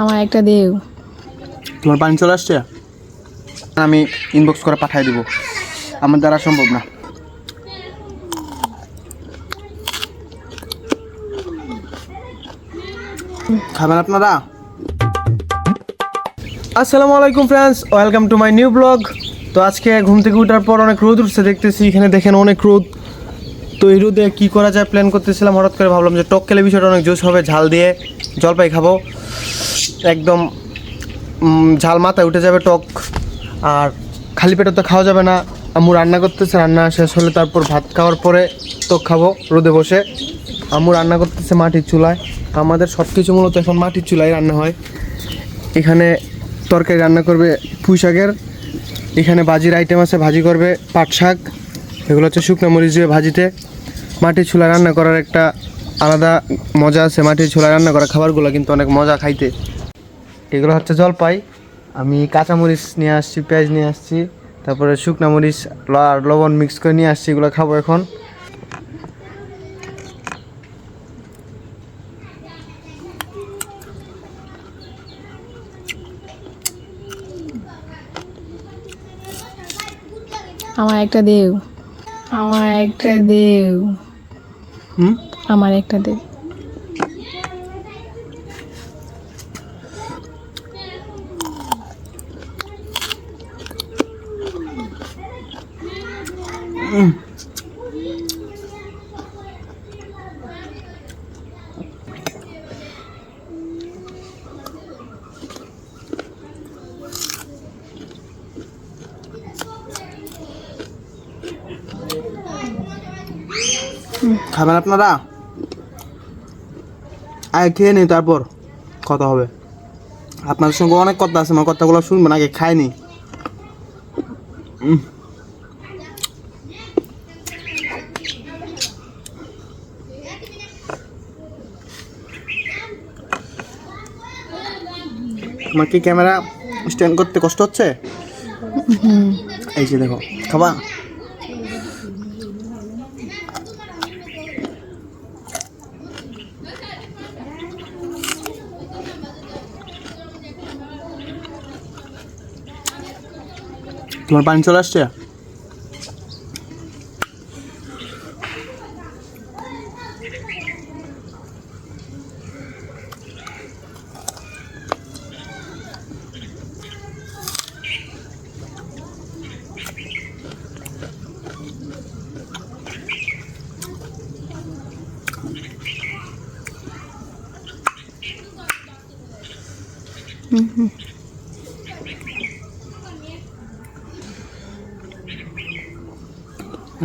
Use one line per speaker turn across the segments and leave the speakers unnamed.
আমার একটা দেও।
তোমার পানি চলে আসছে? আমি ইনবক্স করে পাঠিয়ে দিব। আমার দ্বারা সম্ভব না। খাবেন আপনারা? আসসালামু আলাইকুম friends welcome to my new vlog তো আজকে ঘুম থেকে উঠার পর অনেক রোদ উঠছে, দেখতেছি এখানে দেখেন অনেক রোদ। তো এই রোদে কী করা যায়? প্ল্যান করতেছিলাম, হঠাৎ করে ভাবলাম যে টক খেলে বিষয়টা অনেক জোশ হবে, ঝাল দিয়ে জলপাই খাব। একদম ঝাল মাথায় উঠে যাবে টক। আর খালি পেটে তো খাওয়া যাবে না। আম্মু রান্না করতেছে, রান্না শেষ হলে তারপর ভাত খাওয়ার পরে টক খাব রোদে বসে। আম্মু রান্না করতেছে মাটির চুলায়। আমাদের সব কিছু মূলত এখন মাটির চুলায় রান্না হয়। এখানে তরকারি রান্না করবে পুঁই শাকের। এখানে ভাজির আইটেম আছে, ভাজি করবে পাট শাক। এগুলো হচ্ছে শুকনো মরিচ দিয়ে ভাজিতে। মাটির চুলায় রান্না করার একটা আলাদা মজা আছে। মাটির চুলায় রান্না করা খাবারগুলো কিন্তু অনেক মজা খাইতে। এগুলো হচ্ছে জলপাই। আমি কাঁচামরিচ নিয়ে আসছি, পেঁয়াজ নিয়ে আসছি, তারপরে শুকনা মরিচ আর লবণ মিক্স করে নিয়ে আসছি, এগুলো খাব এখন।
আমার একটা দেও। আমার একটা দেও।
হুম?
আমার একটা দেও
খাবেন আপনারা? আগে খেয়ে নিই তারপর কথা হবে। আপনাদের সঙ্গে অনেক কথা আছে আমার কথাগুলো শুনবেন আগে খাইনি। উম। তোমার কি ক্যামেরা স্ট্যান্ড করতে কষ্ট হচ্ছে? এই যে দেখো খাবা? তোমার পানি চলে আসছে?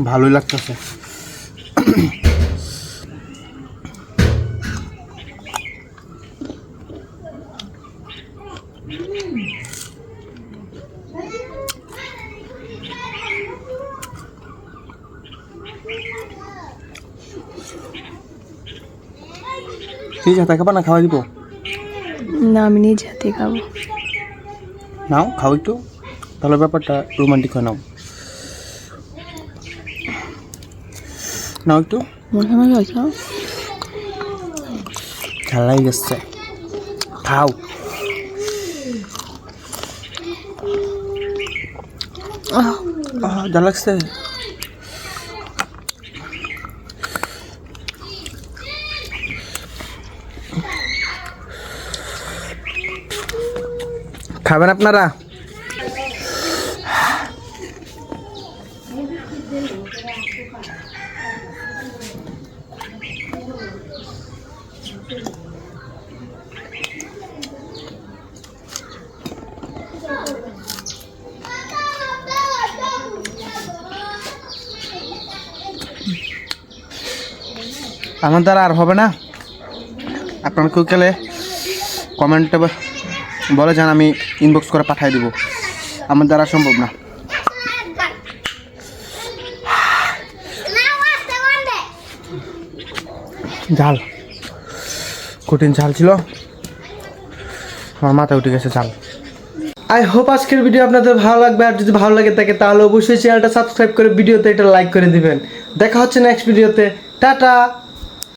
ভালোই লাগতেছে। ঠিক আছে খাবা না খাওয়া দিব?
না আমি নিজ হাতে খাব।
নাও খাও একটু। তাহলে ব্যাপারটা রোমান্টিক হয় নাও। নাও একটু। খেলাই গেছে। খাও। যা লাগছে। খাবেন আপনারা? আমার দ্বারা আর হবে না। আপনার কেউ গেলে কমেন্টে বলে যান, আমি ইনবক্স করে পাঠিয়ে দিব। আমার দ্বারা সম্ভব না। ঝাল। কঠিন ঝাল ছিল। আমার মাথায় উঠে গেছে ঝাল। আই হোপ আজকের ভিডিও আপনাদের ভালো লাগবে। আর যদি ভালো লাগে থাকে, তাহলে অবশ্যই চ্যানেলটা সাবস্ক্রাইব করে ভিডিওতে এটা লাইক করে দিবেন। দেখা হচ্ছে নেক্সট ভিডিওতে টাটা!